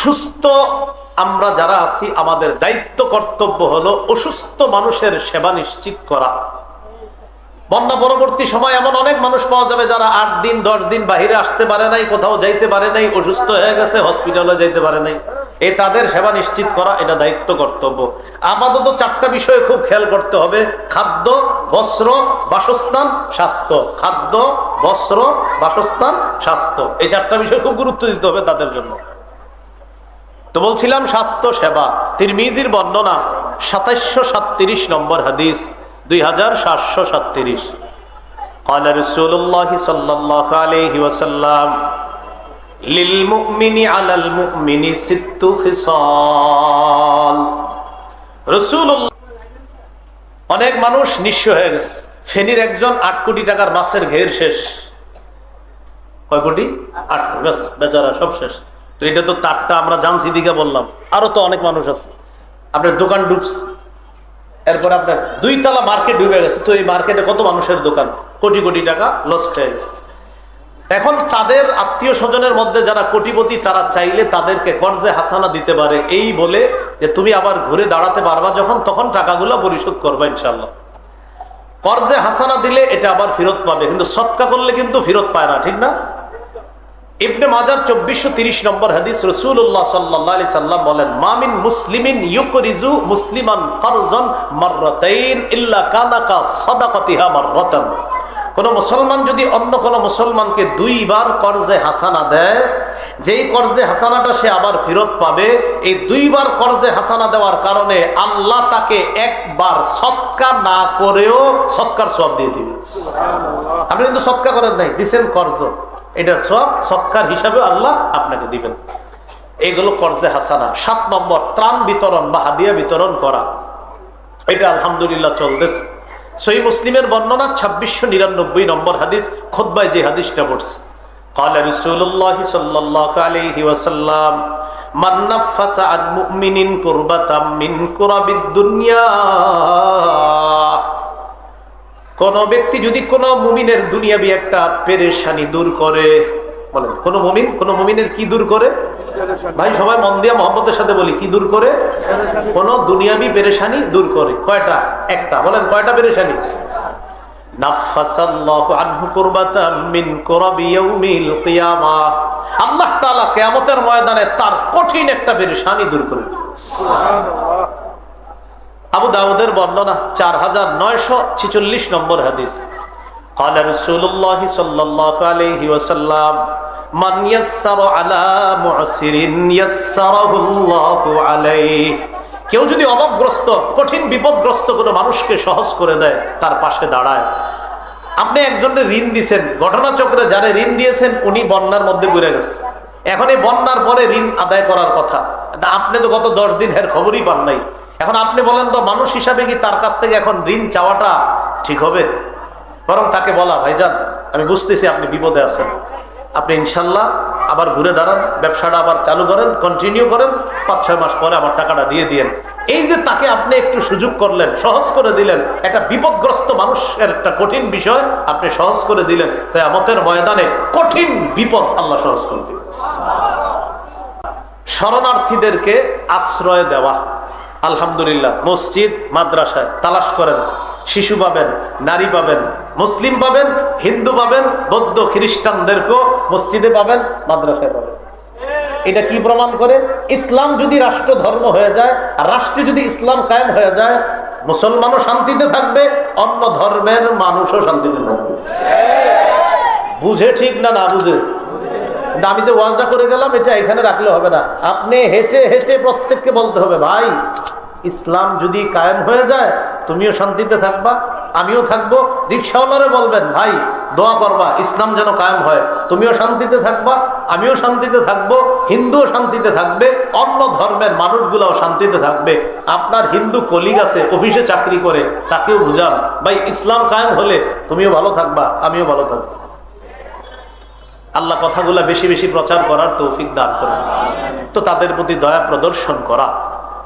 সুস্থ আমরা যারা আছি, আমাদের দায়িত্ব, কর্তব্য হলো অসুস্থ মানুষের সেবা নিশ্চিত করা। বন্যা পরবর্তী সময় এমন অনেক মানুষ পাওয়া যাবে যারা আট দিন, দশ দিন বাহিরে আসতে পারে নাই, কোথাও যাইতে পারে নাই, অসুস্থ হয়ে গেছে হসপিটালে যাইতে পারে নাই। এই তাদের সেবা নিশ্চিত করা, এটা দায়িত্ব, কর্তব্য। আমাদের তো চারটা বিষয়ে খুব খেয়াল করতে হবে। খাদ্য, বস্ত্র, বাসস্থান, স্বাস্থ্য। খাদ্য, বস্ত্র, বাসস্থান, স্বাস্থ্য। এই চারটা বিষয়ে খুব গুরুত্ব দিতে হবে তাদের জন্য। তো বলছিলাম স্বাস্থ্য সেবা তিরমিজির বর্ণনা সাতাইশশো সাতত্রিশ নম্বর হাদিস দুই হাজার সাতশো সাতত্রিশ قال رسول الله صلى الله عليه وسلم للمؤمن على المؤمن ست خصال رسول অনেক মানুষ নিঃস্ব হয়ে গেছে ফেনীর একজন আট কোটি টাকার মাছের ঘের শেষ কয় কোটি আট কোটি ব্যাস বেচারা সব শেষ তো এটা তো তারটা আমরা জানছি, দিকে বললাম। আরও তো অনেক মানুষ আছে। আপনার দোকান ডুবস এরপর আপনার দুই তালা মার্কেট ডুবে গেছে। তো এই মার্কেটে কত মানুষের দোকান? কোটি কোটি টাকা লস খেয়ে গেছে। এখন তাদের আত্মীয় স্বজনের মধ্যে যারা কোটিপতি, তারা চাইলে তাদেরকে কর্জে হাসানা দিতে পারে। এই বলে যে, তুমি আবার ঘুরে দাঁড়াতে পারবা যখন, তখন টাকাগুলো পরিশোধ করবা ইনশাল্লাহ কর্জে হাসানা দিলে এটা আবার ফেরত পাবে। কিন্তু সৎকা করলে কিন্তু ফেরত পায় না, ঠিক না? ইবনে মাজার চব্বিশশো তিরিশ নম্বর হাদিস রসুল্লাহ সাল্লি সাল্লাম বলেন মামিন মুসলিমিন ইউকরিজু মুসলিমান কারজন ইল্লা কানাকা সাদাকাতিহা কোন মুসলমান যদি অন্য কোন মুসলমানকে দুইবার কর্জে হাসানা দেয়, যেই কর্জে হাসানাটা সে আবার ফেরত পাবে, এই দুইবার কর্জে হাসানা দেওয়ার কারণে আল্লাহ তাকে একবার সৎকার না করেও সৎকার সব দিয়ে দিবে। আপনি কিন্তু সৎকার করেন নাই, দিছেন কর্জ। এটার সব সৎকার হিসাবে আল্লাহ আপনাকে দিবেন এগুলো কর্জে হাসানা সাত নম্বর ত্রাণ বিতরণ বা হাদিয়া বিতরণ করা এটা আলহামদুলিল্লাহ চলতেছে সই মুসলিমের বর্ণনা ছাব্বিশশো নিরানব্বই নম্বর হাদিস খোদ্বায় যে হাদিসটা পড়ছে قال رسول الله صلى الله عليه وسلم من نفس عن مؤمن كربة من كرب الدنيا কোন ব্যক্তি যদি কোন মুমিনের দুনিয়াবি একটা পেরেশানি দূর করে বলেন কোন মুমিন, কোন মুমিনের কি দূর করে? ভাই, সবাই মন দিয়া মোহাম্মতের সাথে বলি, কি দূর করে? কোন দুনিয়াবি পেরেশানি দূর করে। কয়টা? একটা। বলেন, কয়টা পেরেশানি? আল্লাহ কিয়ামতের ময়দানে তার কঠিন একটা পেরেশানি দূর করে আবু দাউদের বর্ণনা চার হাজার নয়শো ছিচল্লিশ নম্বর হাদিস قال رسول الله صلى الله عليه وسلم من يسر على معسر يسره الله عليه কেউ যদি অভাবগ্রস্ত কঠিন বিপদগ্রস্ত কোনো মানুষকে সহজ করে দেয় তার পাশে দাঁড়ায় আপনি একজনের ঋণ দিয়েছেন ঘটনাচক্রে যারা ঋণ দিয়েছেন উনি বন্যার মধ্যে ঘুরে গেছে এখন এই বন্যার পরে ঋণ আদায় করার কথা আপনি তো গত দশ দিন এর খবরই পান নাই এখন আপনি বলেন তো, মানুষ হিসাবে কি তার কাছ থেকে এখন ঋণ চাওয়াটা ঠিক হবে? বরং তাকে বলা, ভাইজান, আমি বুঝতেছি আপনি বিপদে আছেন। আপনি ইনশাল্লাহ আবার ঘুরে দাঁড়ান, ব্যবসাটা আবার চালু করেন কন্টিনিউ করেন পাঁচ ছয় মাস পরে আমার টাকাটা দিয়ে দিয়েন। এই যে তাকে আপনি একটু সুযোগ করলেন, সহজ করে দিলেন, একটা বিপদগ্রস্ত মানুষের একটা কঠিন বিষয় আপনি সহজ করে দিলেন তো আমতের ময়দানে কঠিন বিপদ আল্লাহ সহজ করে দিলেন শরণার্থীদেরকে আশ্রয় দেওয়া। আলহামদুলিল্লাহ, মসজিদ, মাদ্রাসায় তালাশ করেন। শিশু পাবেন, নারী পাবেন, মুসলিম পাবেন, হিন্দু পাবেন, বৌদ্ধ খ্রিস্টানদেরকেও মসজিদে পাবেন, মাদ্রাসায় পাবেন। এটা কি প্রমাণ করে? ইসলাম যদি রাষ্ট্র ধর্ম হয়ে যায়, আর রাষ্ট্রে যদি ইসলাম কায়েম হয়ে যায়, মুসলমানও শান্তিতে থাকবে, অন্য ধর্মের মানুষও শান্তিতে থাকবে। বুঝে ঠিক না না বুঝে? আমি যে ওয়াজটা করে গেলাম, এটা এখানে রাখলে হবে না। আপনি হেঁটে হেঁটে প্রত্যেককে বলতে হবে, ভাই ইসলাম যদি কায়েম হয়ে যায়, তুমিও শান্তিতে থাকবা, আমিও থাকব। রিক্সাওয়ালারে বলবেন, ভাই, দোয়া করবা, ইসলাম যেন কায়েম হয়। তুমিও শান্তিতে থাকবা, আমিও শান্তিতে থাকব, হিন্দুও শান্তিতে থাকবে, অন্য ধর্মের মানুষগুলাও শান্তিতে থাকবে। আপনার হিন্দু কলিগ আছে, অফিসে চাকরি করে, তাকেও বুঝান, ভাই, ইসলাম কায়েম হলে তুমিও ভালো থাকবা, আমিও ভালো থাকব। আল্লাহ কথাগুলা বেশি বেশি প্রচার করার তৌফিক দান করেন। তো তাদের প্রতি দয়া প্রদর্শন করা।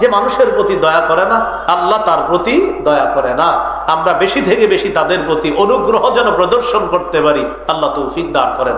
যে মানুষের প্রতি দয়া করে না, আল্লাহ তার প্রতি দয়া করে না। আমরা বেশি থেকে বেশি তাদের প্রতি অনুগ্রহ যেন প্রদর্শন করতে পারি। আল্লাহ তৌফিক দান করেন।